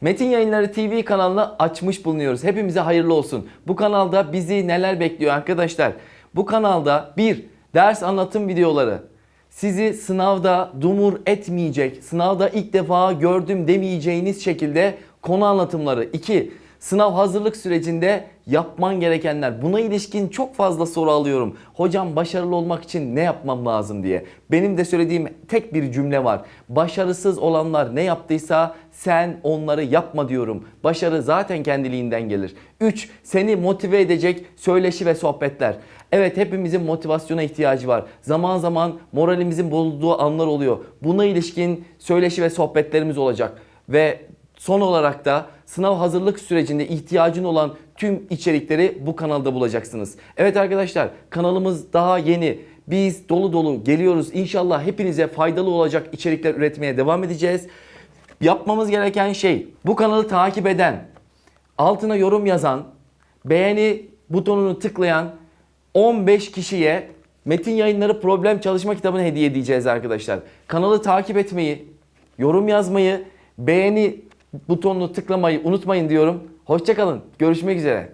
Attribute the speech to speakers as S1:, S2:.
S1: Metin Yayınları TV kanalını açmış bulunuyoruz. Hepimize hayırlı olsun. Bu kanalda bizi neler bekliyor arkadaşlar? Bu kanalda bir ders anlatım videoları, sizi sınavda dumur etmeyecek, sınavda ilk defa gördüm demeyeceğiniz şekilde konu anlatımları. 2. Sınav hazırlık sürecinde yapman gerekenler. Buna ilişkin çok fazla soru alıyorum. Hocam başarılı olmak için ne yapmam lazım diye. Benim de söylediğim tek bir cümle var. Başarısız olanlar ne yaptıysa sen onları yapma diyorum. Başarı zaten kendiliğinden gelir. 3. Seni motive edecek söyleşi ve sohbetler. Evet hepimizin motivasyona ihtiyacı var. Zaman zaman moralimizin bozulduğu anlar oluyor. Buna ilişkin söyleşi ve sohbetlerimiz olacak. Ve son olarak da sınav hazırlık sürecinde ihtiyacın olan tüm içerikleri bu kanalda bulacaksınız. Evet arkadaşlar kanalımız daha yeni. Biz dolu dolu geliyoruz. İnşallah hepinize faydalı olacak içerikler üretmeye devam edeceğiz. Yapmamız gereken şey bu kanalı takip eden, altına yorum yazan, beğeni butonunu tıklayan 15 kişiye Metin Yayınları Problem Çalışma kitabını hediye edeceğiz arkadaşlar. Kanalı takip etmeyi, yorum yazmayı, beğeni butonunu tıklamayı unutmayın diyorum. Hoşçakalın. Görüşmek üzere.